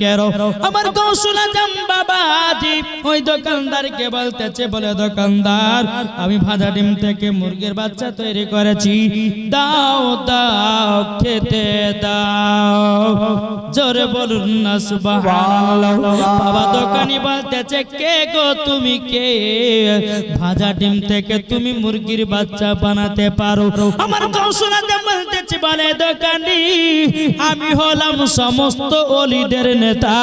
মানিকের আমার গৌসুল আজম বাবাজি, ওই দোকানদারকে বলতেছে, বলে দোকানদার, আমি ভাজা ডিম থেকে মুরগির বাচ্চা তৈরি করেছি। দাও দাও, খেতে দাও। জোরে বলুন না, সুবহানাল্লাহ। বাবা দোকানি বলতেছে, কে গো তুমি, কে? ভাজা ডিম থেকে তুমি মুরগির বাচ্চা বানাতে পারো। আমার কৌশলাতে বলতেছে, বলে দোকানি, আমি হলাম সমস্ত অলিদের নেতা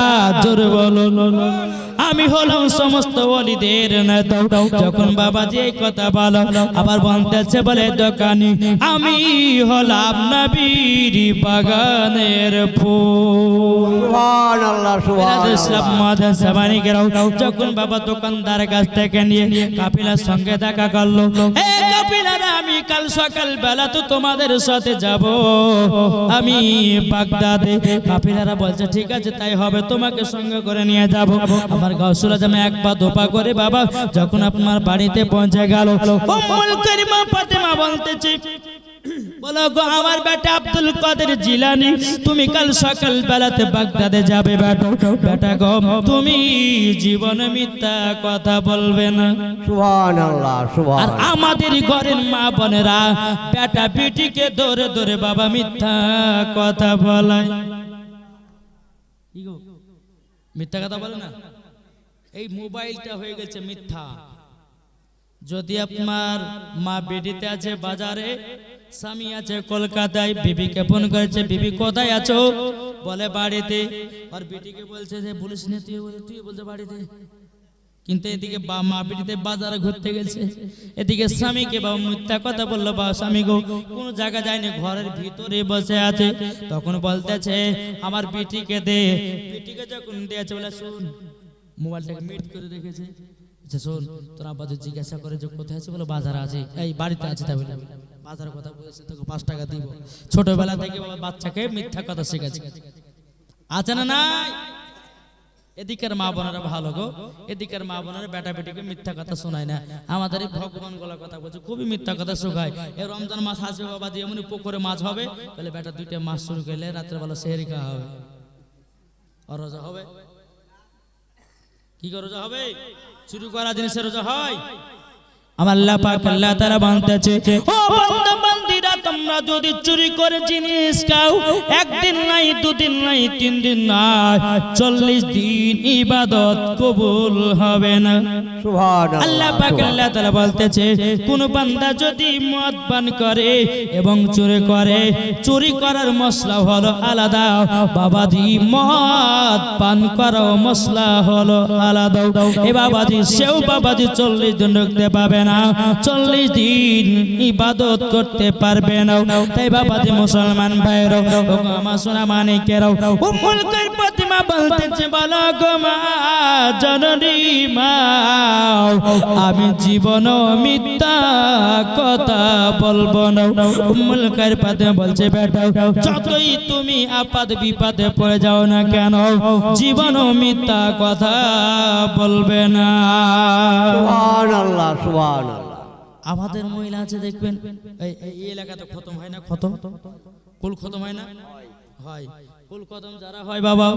জোরে বলুন। আমি হলাম সমস্ত অলিদের নেতা। যখন বাবাজি এই কথা বলো আবার বলতেছে বলে দোকানি আমি হলাম নবীর বাগানের যখন বাবা দোকানদার কাছ থেকে নিয়ে কাপিলার সঙ্গে দেখা করল আমি কাল সকাল বেলা তো তোমাদের সাথে যাব। আমি বাগদাদে। কাপিলারা বলছে ঠিক আছে তাই হবে তোমাকে সঙ্গে করে নিয়ে যাব। আমার গাউসুলা জামে এক পা দোপা করে বাবা যখন আপনার বাড়িতে পৌঁছে গেল উম্মুল করিমা ফাতেমা বলতেছে বলো গো আমার বেটা আব্দুল কাদের জিলানি তুমি কাল সকাল বেলাতে বাগদাদে যাবে বেটা। বেটা গো তুমি জীবন মিথ্যা কথা বলবে না। সুবহানাল্লাহ আর আমাদের ঘরের মা বোনেরা বেটা বেটিকে ধরে ধরে বাবা মিথ্যা কথা বলায়। মিথ্যা কথা বলে না? এই মোবাইলটা হয়ে গেছে মিথ্যা। যদি আপনার মা বেডিতে আছে বাজারে, স্বামী আছে কলকাতায়, বিবিকে ফোন করেছে, বিবি কোথায় আছো? বলে বাড়িতে। আর বেটিকে বলছে যে, বলিস না, তুই তুই বলছে বাড়িতে। কিন্তু এদিকে বা মা বেটিতে বাজারে ঘুরতে গেছে। এদিকে স্বামীকে বাবা মিথ্যা কথা বলল বা স্বামী গো, কোনো জায়গা যায়নি, ঘরের ভিতরে বসে আছে। তখন বলতেছে, আমার বেটিকে দে। বেটিকে যখন দিয়েছে বলে, শুন। মোবাইলটাকে মিট করে রেখেছে আচ্ছা শোন, তোর আব্বা জিজ্ঞাসা করে যে কোথায় আছে বলে, বাজারে আছে। এই বাড়িতে আছে তাই বলে। বাজারের কথা বলেছে, তোকে পাঁচ টাকা দিব। ছোটবেলা থেকে বাচ্চাকে মিথ্যা কথা শেখাচ্ছে আছে না নাই? এদিকের মা বোনেরা ভালো গো। এদিকের মা বোনেরা বেটা বেটিকে মিথ্যা কথা শোনায় না। আমাদের এই ভগবানগুলা কথা বলছে, খুবই মিথ্যা কথা শোকায়। এই রমজান মাস আসবে বাবা, যে এমনি পুকুরে মাছ হবে, তাহলে বেটা দুইটা মাছ শুরু করলে রাত্রেবেলা সেহেরি খাওয়া হবে। রোজা হবে? কি করে রোজা হবে? শুরু করা জিনিসের রোজা হয়? আমার আল্লাহ পাক আল্লাহ তাআলা বলতেছে, ও বান্দা তোমরা যদি চুরি করে জিনিস খাও একদিন নাই দুদিন নাই তিন দিন নাই চল্লিশ দিন ইবাদত কবুল হবে না। আল্লাহ পাক আল্লাহ তাআলা বলতেছে কোন বান্দা যদি মদ পান করে এবং চুরি করে চুরি করার মশলা হলো আলাদা বাবাজি মদ পান করাও মশলা হলো আলাদা। এ বাবাজি সেও বাবাজি চল্লিশ দিন ঢুকতে পাবে না চল্লিশ দিন ইবাদত করতে পারবে না। তাই বাবাজি মুসলমান ভাইরাও, ও আমার সোনা মানিকেরাও উম্মুল কর প্রতিমা বলতেছে, বলো গো মা, জননী মা, আমি জীবন মিথ্যা কথা বলব না। উম্মুল কর প্রতিমা বলছে, বেটা, যতই তুমি আপাত বিপদে পড়ে যাও না কেন জীবন মিথ্যা কথা বলবে না। সুবহানাল্লাহ সুবহানাল্লাহ। আমাদের মহিলা আছে দেখবেন এই এলাকাতে খতম হয় না? খতম? কুল খতম হয় না? হয়। কুল খতম যারা হয় বাবা।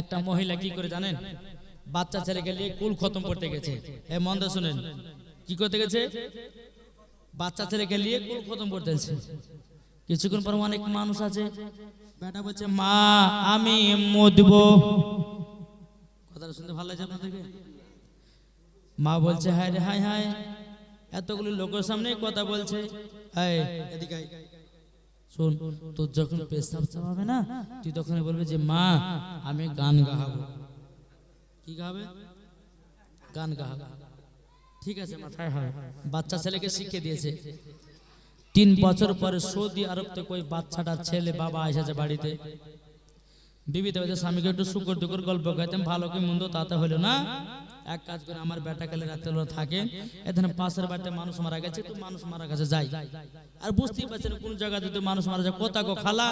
একটা মহিলা কি করে জানেন? বাচ্চা ছেলেকে নিয়ে কুল খতম করতে গেছে। এ মন্দ শুনেন। কি করতে গেছে? বাচ্চা ছেলেকে নিয়ে কুল খতম করতে গেছে। কিছুক্ষণ পর অনেক মানুষ আছে। বেটা বলছে মা আমি মদব। কথাটা শুনতে ভালো লাগছে আপনাদেরকে? মা বলছে হায় রে হায় হায়। এতগুলো লোকের সামনে কথা বলছে। শোন তোর যখন পেশাব চাপাবে না তুই তখন বলবি যে মা আমি গান গাহাবো। কি গাবে? গান গাহাবো। ঠিক আছে মাথায় হয় বাচ্চা ছেলেকে শিখিয়ে দিয়েছে। তিন বছর পরে সৌদি আরব থেকে ওই বাচ্চাটা ছেলে বাবা এসেছে বাড়িতে। বিবিতে দেবে স্বামীকে একটু শুকর টুকর গল্প খাইতাম ভালো কি মন্দ তাতে হলো না। এক কাজ করে, আমার বেটা কালে রাতে থাকে, এখানে পাশের বাড়িতে মানুষ মারা গেছে, একটু মানুষ মারা গেছে, যাই। আর বুঝতেই পারছেন কোন জায়গাতে যদি মানুষ মারা যায়, কোথা গো খালা?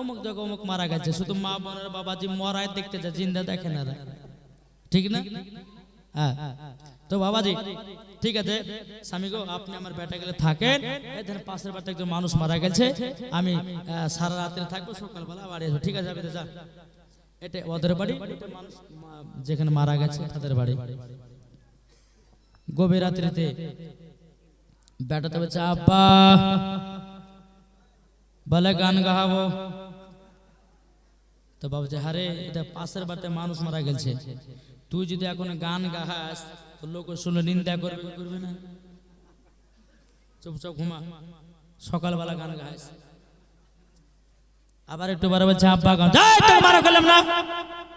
অমুক জায়গা অমুক মারা গেছে, শুধু মা বোনের বাবাজি মরায় দেখতে যায়, জিন্দা দেখে না ঠিক না? হ্যাঁ। তো বাবাজি, ঠিক আছে। স্বামী গো আপনি আমার বেটা গেলে থাকেন। এদের পাশের বাড়িতে একজন মানুষ মারা গেছে। আমি সারা রাত্রে থাকব, সকালবেলা বাড়ি আসব। ঠিক আছে যা। এটা ওদের বাড়ি মানুষ যেখানে মারা গেছে, তাদের বাড়ি। গভীর রাত্রিতে বেটাতে বলছে, আব্বা, বলে গান গাহাবো তো বাবা যে হারে এটা পাশের বাড়িতে মানুষ মারা গেছে। তুই যদি এখন গান গাহাস লোক শুনে নিন্দা করবে করবে না? চুপচাপ ঘুমা। সকালবেলা গান গাহাস আবার একটু বারে বলছে আব্বা গান মারা গেলাম না।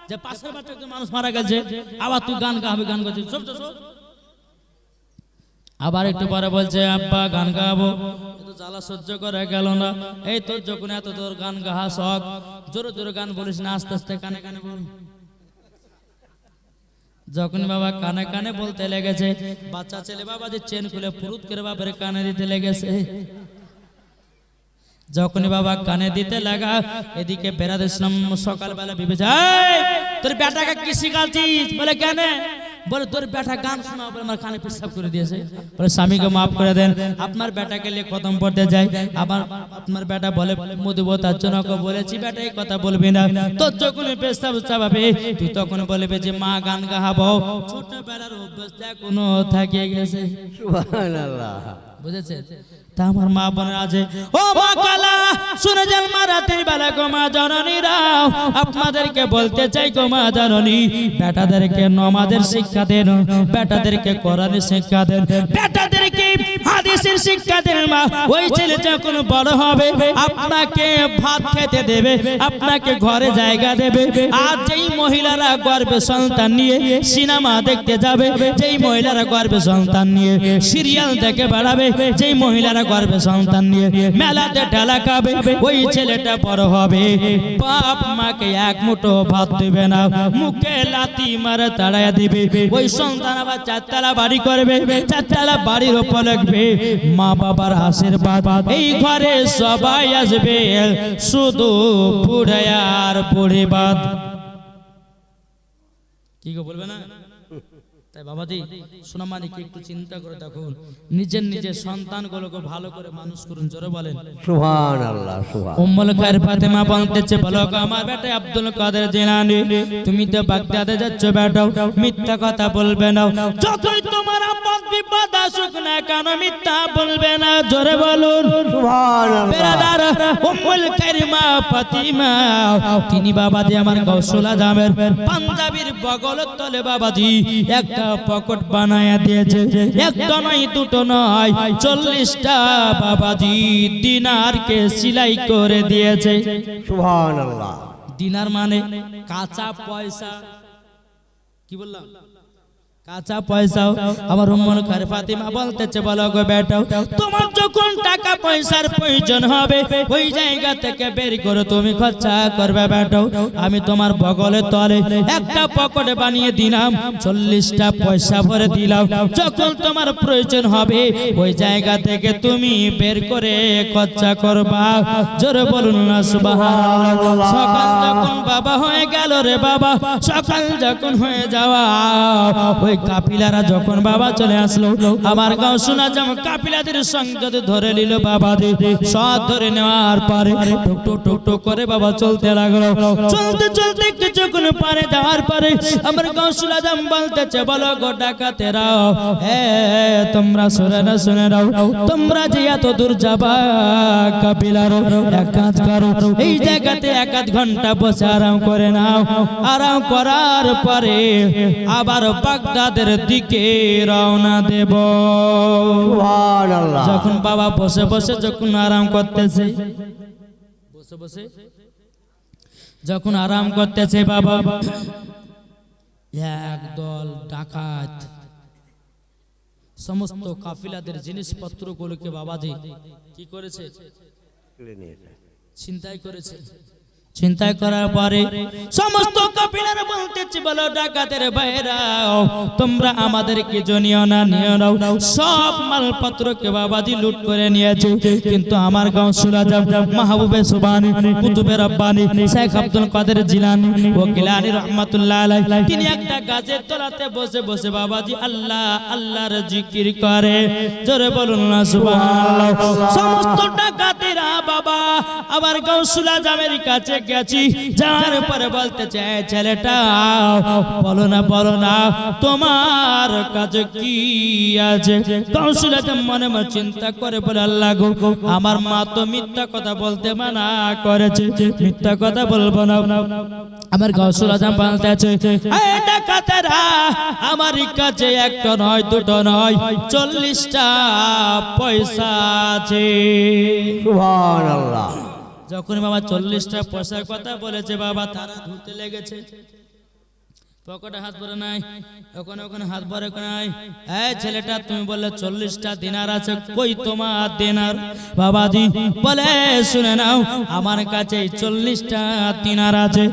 যে পাশের একজন মানুষ মারা গেছে, আবার তুই গান গাবি গান গাচ্ছিস সব তো আবার একটু পরে বলছে, আব্বা, গান গাবো। জ্বালা সহ্য করে গেল না। এই তোর যখন এত তোর গান গাহা শখ, জোরে জোরে গান বলিস না, আস্তে আস্তে কানে কানে বল। যখন বাবা কানে কানে বলতে লেগেছে, বাচ্চা ছেলে বাবা যে চেন খুলে ফুরুত করে বাবার কানে দিতে লেগেছে। যখনই বাবা কানে দিতে লাগা, এদিকে বেড়াতে ইসলাম সকালবেলা ভেবে যায় তোর বেটাকে কি শিখাচ্ছিস? বলে, কেন? বলে তোর বেটা গান শোনা বলে আমার কানে পেশাব করে দিয়েছে। বলে স্বামীকে মাফ করে দেন আপনার বেটাকে নিয়ে খতম পড়তে যাই। আবার আপনার বেটা বলে মধুব তার জন্য বলেছি বেটা এই কথা বলবি না। তোর যখন পেশাব চাপাবে তুই তখন বলবে যে মা গান গাহাবো। ছোটবেলার অভ্যাস এখনও থাকিয়ে গেছে। সুবহানাল্লাহ। বুঝেছে তা আমার মা বোনের আছে। ও মা শুনে যান মা রাতের বেলা গো মা জননীরা আপনাদেরকে বলতে চাই গো মা জননী, বেটাদেরকে নমাজের শিক্ষা দেন, বেটাদেরকে কোরআনের শিক্ষা দেন, বেটাদেরকে হাদিসের শিক্ষা দেন মা, ওই ছেলে যখন বড় হবে, আপনাকে ভাত খেতে দেবে, আপনাকে ঘরে জায়গা দেবে, আর যেই মহিলারা গর্বে সন্তান নিয়ে সিনেমা দেখতে যাবে, যেই মহিলারা গর্বে সন্তান নিয়ে সিরিয়াল দেখে বেড়াবে, যেই মহিলারা গর্বে সন্তান নিয়ে মেলাতে ঢেলা খাবে, ওই ছেলেটা বড় হবে। বাপ মাকে এক মুঠো ভাত দেবে না, মুখে লাতি মারে তাড়াইয়া দিবে। ওই সন্তান আবার চারতলা বাড়ি করবে, চারতলা বাড়ির ওপর লাগবে মা বাবার আশীর্বাদ। এই ঘরে সবাই আসবে শুধু পুড়ে আর পরিবাদ কি বলবে না? তাই বাবাজি সোনামানিকে একটু চিন্তা করে দেখুন। নিজের নিজের সন্তানগুলোকে ভালো করে মানুষ করুন জোরে বলেন। সুবহানাল্লাহ সুবহান। উম্মুল খায়ের ফাতেমা বলতেছে বলো আমার বেটা আব্দুল কাদের জিলানী তুমি তো বাগদাদে যাচ্ছ মিথ্যা কথা বলবে না। যতই তোমার আপদ বিপদ আসুক না কেন মিথ্যা বলবে না জোরে বলুন। সুবহানাল্লাহ। বেরাদার উম্মুল কারিমা ফাতিমা তিনি বাবাজি আমার কৌশল আজমের পাঞ্জাবির বগল তলে বাবাজি একটা পকেট বানায়া দিয়েছে। একটা নয় দুটো নয় চল্লিশটা বাবাজি দিনারকে সিলাই করে দিয়েছে। সুবহানাল্লাহ। দিনার মানে কাঁচা পয়সা। কি বললাম? কাঁচা আমার ফাতিমা বলতেছে, বলো গো তোমার যখন টাকা পয়সার প্রয়োজন হবে, ওই জায়গা থেকে বের করে, তুমি খরচা করবে আমি তোমার বগলে তলে একটা পকেটে বানিয়ে দিলাম, চল্লিশটা পয়সা ভরে দিলাম। যখন তোমার প্রয়োজন হবে, ওই জায়গা থেকে তুমি বের করে খরচা করবা। জোরে বলুন না সকাল যখন বাবা হয়ে গেল রে বাবা, সকাল যখন হয়ে যাওয়া ওই কাপিলারা যখন বাবা চলে আসলো, আমার গাঁও শোনা যেমন কাপিলাদের সঙ্গে ধরে নিল বাবা সব ধরে নেওয়ার পরে টুক টুক টুক টুক করে বাবা চলতে লাগল। চলতে চলতে কিছুক্ষণ পারে যাওয়ার পরে আমার গাঁও শোনা যেমন বলতেছে, বলো গো ডাকাতেরাও হে, তোমরা শুনে না শুনে নাও, তোমরা যে এত দূর যাবা কাপিলারও এক কাজ করো, এই জায়গাতে এক আধ ঘণ্টা বসে আরাম করে নাও। আরাম করার পরে আবার বাগদাদের দিকে রওনা দেব। যখন বাবা বসে বসে যখন আরাম করতেছে বসে বসে? যখন আরাম করতেছে বাবা একদল ডাকাত সমস্ত কাফিলাদের জিনিসপত্রগুলোকে বাবাজি কি করেছে? চিন্তাই করেছে। চিন্তাই করার পরে সমস্ত কপিলার বলতেছি বলো ডাকাতের বাইরাও তোমরা আমাদের কিছু নিও না, নিও নাও সব মালপত্রকে বাবাজি লুট করে নিয়েছে। কিন্তু আমার গাঁও সুরা যাব মাহবুবে সুবানি, কুতুবে রব্বানি, শেখ আব্দুল কাদের জিলানি ও গিলানি রহমাতুল্লাহ আলাইহি, তিনি একটা গাছের তলাতে বসে বসে বাবাজি আল্লাহ, আল্লাহর জিকির করে। জোরে বলুন না, সুবহানাল্লাহ। সমস্ত ডাকাতেরা বাবা আবার গাউসুল আজমের কাছে গেছি, যার পরে বলতে চায় ছেলেটা, বলো না বলো না, তোমার কাছে কি আছে? কৌশল মনে মনে চিন্তা করে বলে, আল্লাহ গো, আমার মা তো মিথ্যা কথা বলতে মানা করেছে, মিথ্যা কথা বলব না। আমার গৌসুল আজম বলতে আছে। "এই ডাকাতেরা, আমার কাছে একটা নয়, দুটো নয়, চল্লিশটা পয়সা আছে। সুবহান আল্লাহ যখন বাবা চল্লিশটা পয়সার কথা বলেছে বাবা তারা ধুতে লেগেছে। পকেটে হাত ভরে নাই, ওখানে ওখানে হাত ভরে নাই। এই ছেলেটা, তুমি বললে চল্লিশটা দিনার আছে, কই তোমার দিনার? বাবাজি বলে, শুনে নাও, আমার কাছে চল্লিশটা দিনার আছে।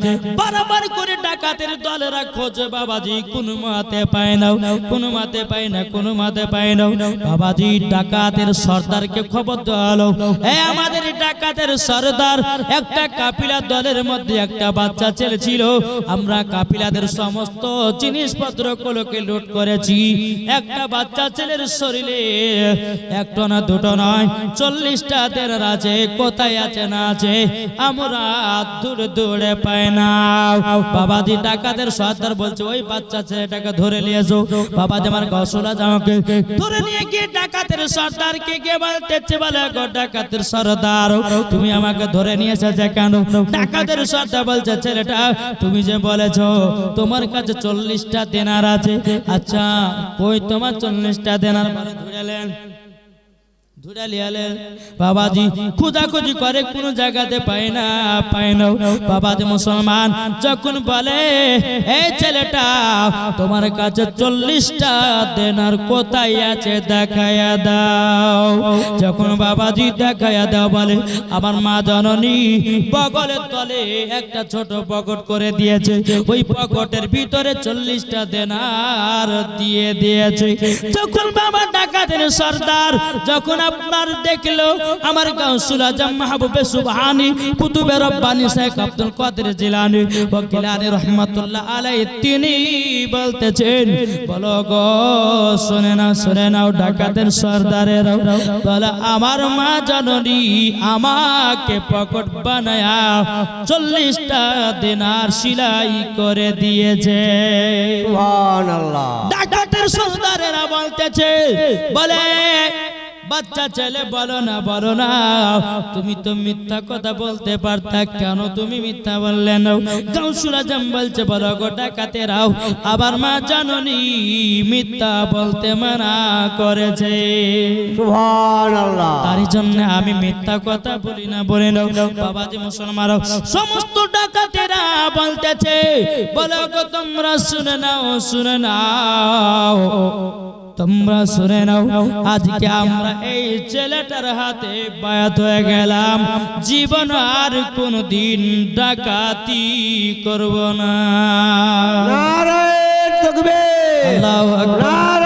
বারবার করে ডাকাতের দলেরা খোঁজে, বাবাজি, কোন মাতে পায় না কোন মাতে পায় না, কোন মাতে পায় না বাবাজি, ডাকাতের সর্দারকে খবর দেওয়ালো এ আমাদের ডাকাতের সর্দার একটা কাপিলা দলের মধ্যে একটা বাচ্চা ছেলে ছিল। আমরা কাপিলাদের সমস্ত জিনিসপত্র গুলোকে লুট করেছি। একটা বাচ্চা ছেলের শরীরে একটা না দুটো নয়, চল্লিশটা তেরার আছে, কোথায় আছে না আছে, আমরা দূরে দূরে পাই না। বাবাজি ডাকাতের সর্দার বলছে, ওই বাচ্চা ছেলেটাকে ধরে নিয়ে এসো। বাবাজি আমার গসলা জামাকে ধরে নিয়ে গিয়ে ডাকাতের সর্দারকে গিয়ে বলতেছে বলে, গো ডাকাতের সর্দার, তুমি আমাকে ধরে নিয়ে এসেছে কেন? ডাকাতের সর্দার বলছে, ছেলেটা, তুমি যে বলেছ, তোমার কাছে চল্লিশটা দেনার আছে। আচ্ছা কই তোমার চল্লিশটা দেনার লিয়ালেন কোন জায়গাতে তোমার কাছে চল্লিশটা দেনার কোথায় আছে দেখায়া দাও। যখন বাবাজি দেখায়া দাও, বলে, আমার মা জননী বগলের তলে একটা ছোট পকেট করে দিয়েছে। ওই পকেটের ভিতরে চল্লিশটা দেনার দিয়ে দিয়েছে। যখন বাবা ডাকাতের সর্দার, যখন আপনার দেখল আমার গাউসুল আজম মাহবুবে সুবহানি কুতুবে রব্বানি শেখ আব্দুল কাদের জিলানি। ওকিলানি রহমাতুল্লাহ আলাই তিনি বলতেছেন বলো গো শুনে না শুনে নাও ডাকাতের সর্দারের বলে আমার মা জননী আমাকে পকট বানায়া চল্লিশটা দিনার সিলাই করে দিয়েছে। ডাকাতের সর্দারেরা বলতেছে বলে বাচ্চা ছেলে বলো না বলো না। তুমি তো মিথ্যা কথা বলতে পারতা কেন? তুমি মিথ্যা বললে না। গাউসুল আজম বলছে বলো গোটা কাতে রাও আবার মা জাননি মিথ্যা বলতে মানা করেছে। তারই জন্য আমি মিথ্যা কথা বলি না বলে নাও বাবাজি মুসলমান সমস্ত ডাকাতেরা বলতেছে বলো গো তোমরা শুনে নাও শুনে নাও। তোমরা শুনে নাও আজকে আমরা এই ছেলেটার হাতে বায়াত হয়ে গেলাম। জীবন আর কোনদিন ডাকাতি করব না। আকবার।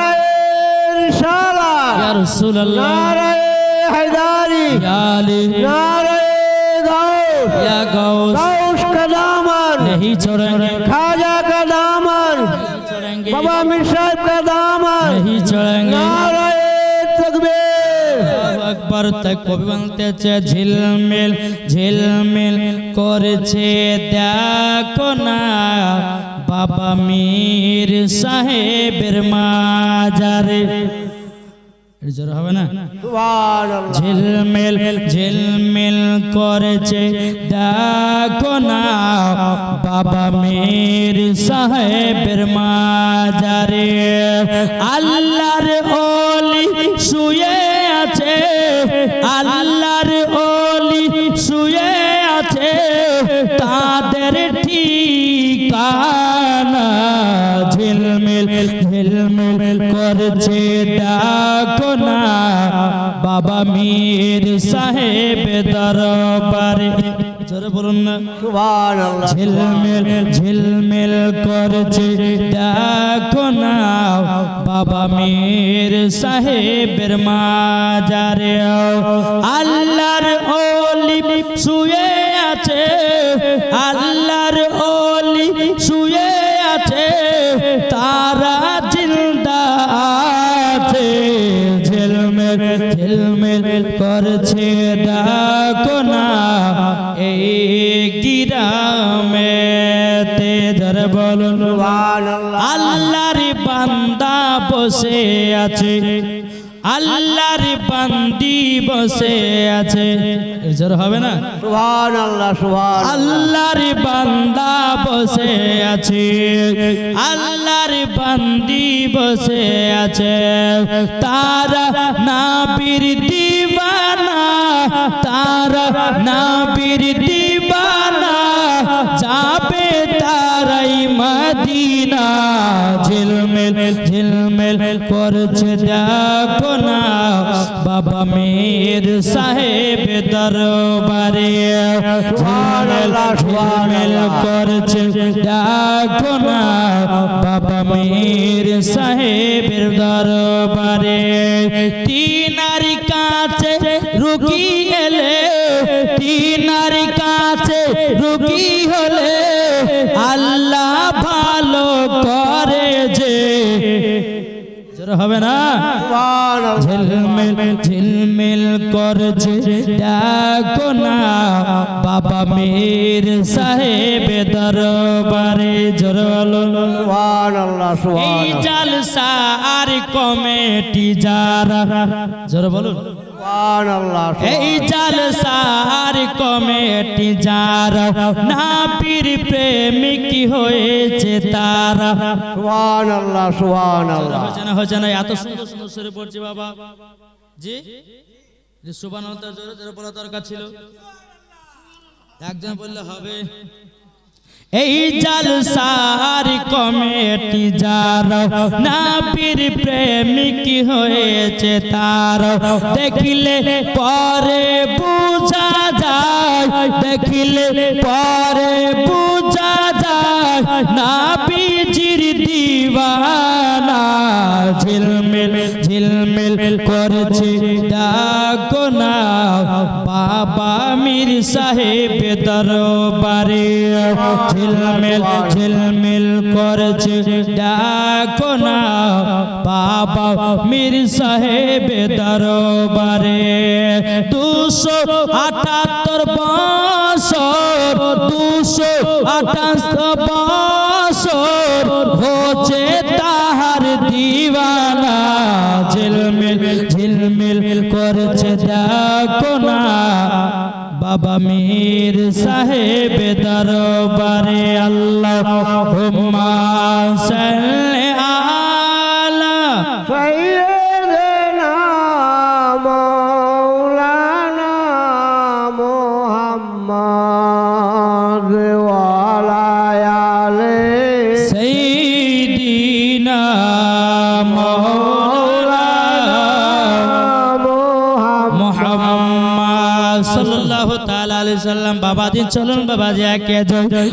নারায়ণ ছড়াঙ্গে আকবর তাই কবি বাংলাতে ঝিলমিল ঝিলমিল করছে দেখো না বাবা মীর সাহেবের মাজারে। জোর হবে না? ঝিলমিল ঝিলমিল করেছে দেখো না বাবা মীর সাহেবের মাজারে। আল্লাহ করছে ডাকো না বাবা মীর সাহেব দরবারে। জোরে বলুন না। সুবহানাল্লাহ। ঝিলমিল ঝিলমিল করছে ডাকো না বাবা মীর সাহেবের মাজারে। আল্লাহর ওলি শুয়ে আছে আল্লাহ উঠে ডাকো না, এই গিরামেতে ধর বলুন, আল্লাহর বান্দা বসে আছে, আল্লাহর বান্দি বসে আছে। জোর হবে না? সুবহানাল্লাহ সুবহানাল্লাহ। আল্লাহর বান্দা বসে আছে। আল্লাহর বান্দি বসে আছে। তারা নাবির দিবানা তারা নাবির দিবানা যাবে তারাই মদিনা। ঝিলমিল ঝিলমিল করছে দেখো না। বাবা মেয়ের সাহেব দরবারে ঝিলমিল করছে দেখো না বাবা মেয়ের সাহেবের দরবারে তিনার কাছে রুগী এলে তিনার কাছে রুগী হলে হবে না? ঝিলমিল ঝিলমিল করছে দেখো না। বাবা মীর সাহেব দরবারে জোরালো সুবহানাল্লাহ। এই জালসা আর কমিটি যারা। জোর বলুন। এই জালসা আর কমিটি যারা নাপির প্রেমিক হয়েছে তারা। সুবহানাল্লাহ সুবহানাল্লাহ। হচ্ছে না হচ্ছে না এত সুন্দর সুন্দর সুরে পড়ছে বাবা। জি? যে সুবান জোরে জোরে বলা দরকার ছিল। একজন বললে হবে। এই জালসার কমিটি যার নাপির প্রেমিক হয়েছে তার। দেখিলে পরে বুঝা যায়, দেখিলে পরে বুঝা যায় নাপিজির দিওয়ানা ঝিলমিল ঝিলমিল করছে ডাকো। না বাবা মীর সাহেব দরবারে ঝিলমিল ঝিলমিল করছে, ডাকো না বাবা মীর সাহেব দরবারে। দুশো আটাত্তর বছর, দুশো আটাত্তর বছর হচ্ছে তাহার দিওয়ানা। ঝিলমিল ঝিলমিল করছে দেখো না। বাবা মীর সাহেব দরবারে আল্লাহ হুম্মা আলা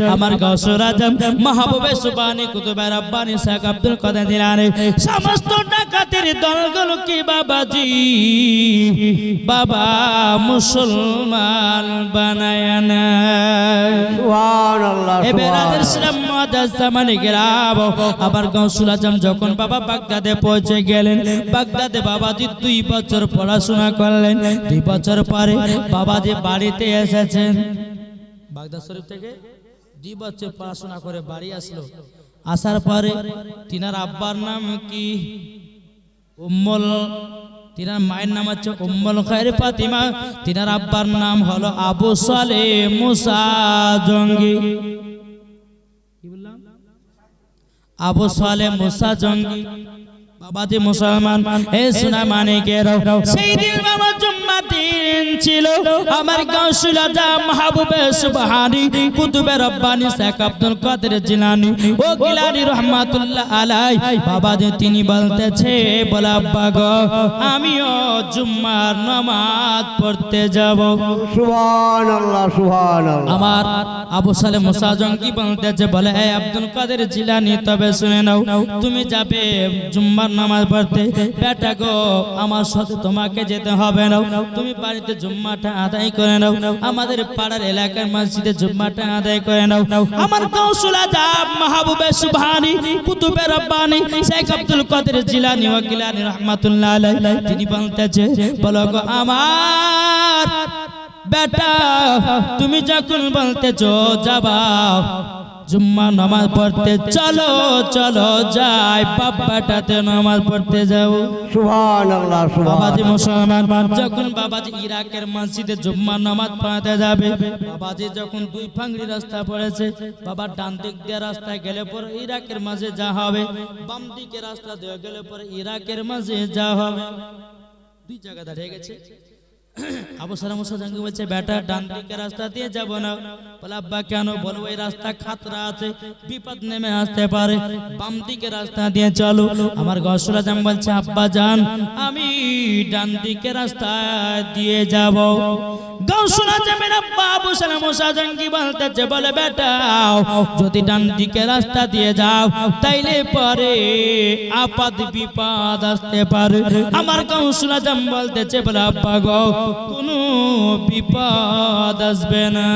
আমার আবার আজম যখন বাবা বাগদাদে পৌঁছে গেলেন বাগদাদে বাবাজি দুই বছর পড়াশোনা করলেন। দুই বছর পরে বাবাজি বাড়িতে এসেছেন। বাগদাদ শরীফ থেকে দুই বছর পড়াশোনা করে বাড়ি আসলো। আসার পরে তিনার আব্বার নাম কি? উম্মল। তিনার মায়ের নাম হচ্ছে উম্মল খায়ের ফাতিমা। তিনার আব্বার নাম হলো আবু সালে মুসা জঙ্গি। কি বললাম? আবু সালে মুসা জঙ্গি। বাবাজি মুসলমান। হে সোনা মানিকের সেই দিন বাবা ছিল। আমার গাউসুল আজম মাহবুবে সুবহানি কুতুবে রব্বানি শেখ আব্দুল কাদের জিলানি। ও গিলানি রহমাতুল্লাহ আলাই বাবা যে তিনি বলতেছে বলা গো আমিও জুম্মার নামাজ পড়তে যাব। সুবহানাল্লাহ সুবহানাল্লাহ। আমার আবু সালে মুসা জঙ্গি বলতেছে বলে হে আব্দুল কাদের জিলানি তবে শুনে নাও তুমি যাবে জুম্মার নামাজ পড়তে। বেটা গো আমার সাথে তোমাকে যেতে হবে না। তুমি বাড়িতে জুম্মাটা আদায় করে নাও। আমাদের পাড়ার এলাকার মসজিদে জুম্মাটা আদায় করে নাও। আমার কৌশল আজাব মাহবুবে সুবহানি, কুতুবে রব্বানি, শেখ আব্দুল কাদের জিলানি ও গিলানি রহমাতুল্লাহ আলাইহি। তিনি বলতেছে, বলো গো আমার বেটা, তুমি যখন বলতেছ, যাবা। জুম্মা নামাজ পড়তে চলো চলো যাই বাপ্পাটাতে নামাজ পড়তে যাও সুবহান আল্লাহ বাবাজি মুসলমান যখন বাবাজি ইরাকের মসজিদে জুম্মা নামাজ পড়াতে যাবে বাবাজি যখন দুই ফাংড়ি রাস্তা পড়েছে বাবা ডান দিক দিয়ে রাস্তায় গেলে পরে ইরাকের মাঝে যা হবে বাম দিকে রাস্তা দিয়ে গেলে পরে ইরাকের মাঝে যা হবে। দুই জায়গা দাঁড়িয়ে গেছে। আবু সালাম জাঙ্গি বলছে বেটা ডান দিকে রাস্তা দিয়ে যাব না। বলে, আব্বা, কেন বলো ওই রাস্তা খাতরা আছে, বিপদ নেমে আসতে পারে, বাম দিকে রাস্তা দিয়ে চলো। আমার গসুরা জাম বলছে, আব্বা, যান, আমি ডান দিকে রাস্তা দিয়ে যাব। গৌসুরা জামের আব্বা জাঙ্গি বলতেছে, বলে, বেটা, যদি রাস্তা দিয়ে যাও, তাইলে পরে আপাদ বিপদ আসতে পারে। আমার বলে, আব্বা গো, কোনো বিপদ আসবে না।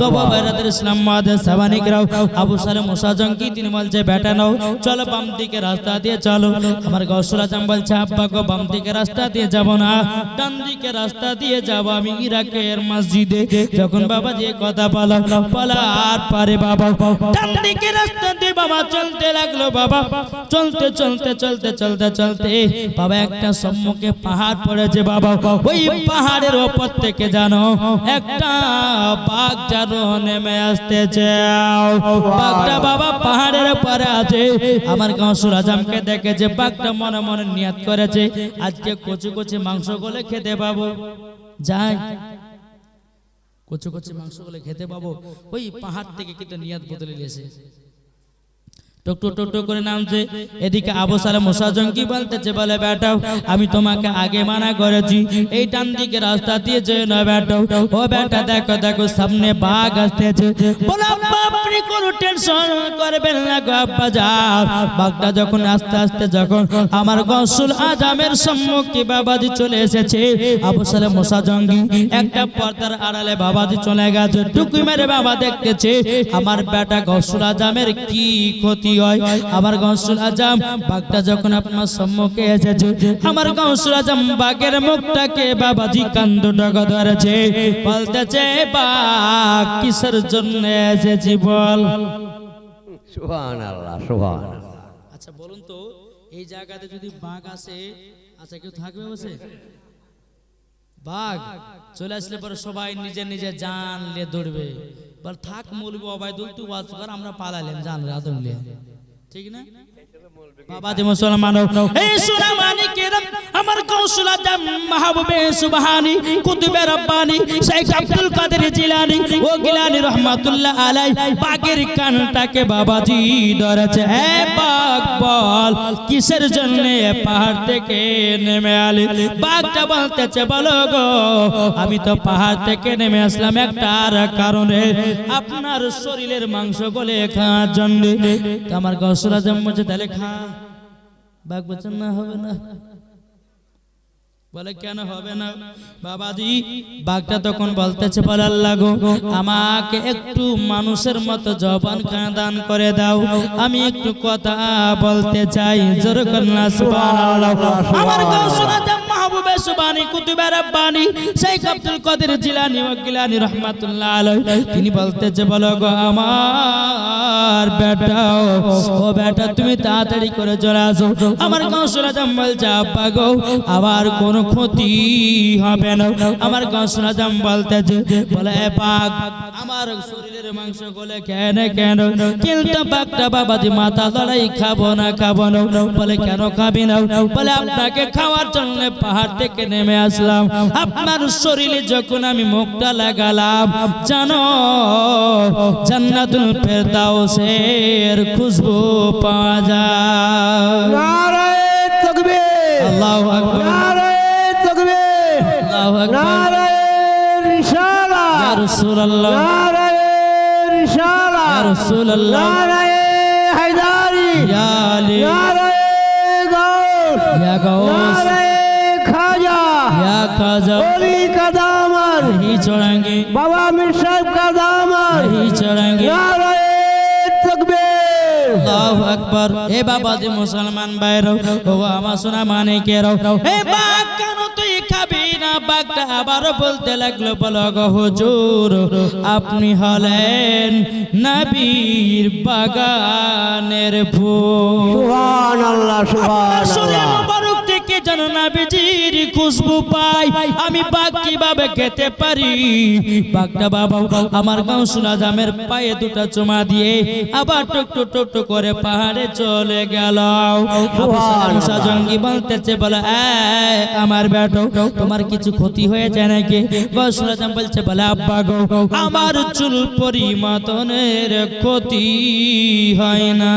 তো বাবারাদের ইসলাম মাদের সাবানিকরাও আবু সালে মুসা জঙ্কি তিনি বলছে বেটা নাও চলো বাম দিকে রাস্তা দিয়ে চলো। আমার গৌসুল আজম বলছে আব্বা গো বাম দিকে রাস্তা দিয়ে যাব না। ডান দিকে রাস্তা দিয়ে যাব আমি ইরাকের মসজিদে। যখন বাবা দিয়ে কথা বলা বলা আর পারে বাবা। ডান দিকে রাস্তা দিয়ে বাবা চলতে লাগল বাবা। চলতে চলতে চলতে চলতে চলতে বাবা একটা সম্মুখে পাহাড় পড়েছে বাবা। ওই পাহাড়ের ওপর থেকে জানো একটা বাঘ যেন নেমে আসতেছে। বাঘটা বাবা পাহাড়ের পরে আছে। আমার দেখেছে, বাঘটা মনে মনে নিয়াত করেছে। আজকে কচু কচি মাংস গলে খেতে পাবো। যাই, কচু কচি মাংস গলে খেতে পাবো। ওই পাহাড় থেকে কিন্তু নিয়াত বদলে নিয়েছে। টুকটু টুকটু করে নামছে। এদিকে আবু সালে মুসাজঙ্কি বলতেছে? বলে বেটাও আমি তোমাকে আগে মানা করেছি। এই ডান দিকে রাস্তা দিয়ে যে না বেটাও ও বেটা, দেখো দেখো, সামনে বাঘ আসতেছে। কোনো টেনশন না বাঘটা যখন আস্তে আস্তে যখন আমার সম্মুখে চলে এসেছে একটা পর্দার আড়ালে চলে গেছে। টুকুই মেরে বাবা দেখতেছে, আমার বেটা গসুল আজামের কি ক্ষতি হয় আমার গসুল আজম বাঘটা যখন আপনার সম্মুখে এসেছে আমার গসুল আজম বাঘের মুখটাকে বাবাজি কান্দ ধরেছে। বলতেছে বাঘ কিসের জন্য এসেছি বল? সুবহান আল্লাহ সুবহান আল্লাহ আচ্ছা বলুন তো এই জায়গাতে যদি বাঘ আসে আচ্ছা কেউ থাকবে বসে বাঘ চলে আসলে পরে সবাই নিজের নিজের জান নিয়ে দৌড়বে। বল, থাক মৌলবি অবায়দুল তুই ওয়াজ কর, আমরা পালালেন জান রে আদম নিয়ে ঠিক না? বাবা যে মুসলমান আমার কৌশল মাহবুবে সুবহানি, কুতুবে রব্বানি, শেখ আব্দুল কাদের জিলানি, ও গিলানি রহমাতুল্লাহ আলাই কানটাকে বাবাজি বল, কিসের জন্য পাহাড় থেকে নেমে আলি? বাঘটা বলতেছে, বলো গো, আমি তো পাহাড় থেকে নেমে আসলাম একটা আর কারণে, আপনার শরীরের মাংস গলে খাওয়ার জন্য আমার গসরা জন্মছে তাহলে খা বাঘ বলছেন না হবে না বলে, কেন হবে না? বাবাজি, বাঘটা তখন বলতেছে, বলে, আল্লাহ গো, আমাকে একটু মানুষের মতো জবান দান করে দাও। আমি একটু কথা বলতে চাই। জোর কন্যা আমার মাহবুবে সুবানি বলো গো, আমার বেটা, ও বেটা, তুমি তাড়াতাড়ি করে চলে আসো। আমার গৌসুনা জাম বলছে, আব্বা গো আবার কোনো ক্ষতি হবে না। আমার গৌসুনা জাম বলতেছে। বলে বাঘ আমার শরীরের মাংস গলে কেন কেন? কিন্তু বাঘটা বাবাজি মাথা লড়াই খাব না খাব না। বলে কেন খাবি না? বলে আপনাকে খাওয়ার জন্য পাহাড় থেকে নেমে আসলাম। আপনার শরীরে যখন আমি মুখটা লাগালাম জানো জান্নাতুল ফেরদাউসের খুশবু পাওয়া যায়। আল্লাহু আকবার। رسول الله نعرہ رسالہ یا رسول اللہ نعرہ حیداری یا علی نعرہ غوث یا غوث نعرہ خواجہ یا خواجہ ولی کا دامن نہیں چھوڑیں گے بابا میر صاحب کا دامن نہیں چھوڑیں گے نعرہ আল্লাহু আকবার এ বাবা যে মুসলমান ভাইরাও ও আমার সোনা মানিকেরাও এ বা কেন তুই বাঘটা আবারও বলতে লাগল বলো গো হুজুর আপনি হলেন নবীর বাগানের ফুল। সুহান আল্লাহ যেন নাবিজির খুশবু পাই। আমি বাঘ কীভাবে খেতে পারি? বাঘটা বাবা আমার গাঁও শোনা জামের পায়ে দুটা চুমা দিয়ে আবার টুক টুক টুক টুক করে পাহাড়ে চলে গেল। মুসা জঙ্গি বলতেছে বলে আমার বেটো তোমার কিছু ক্ষতি হয়েছে নাকি? বসুরা জাম বলছে বলে আব্বা গো আমার চুল পরিমাতনের ক্ষতি হয় না।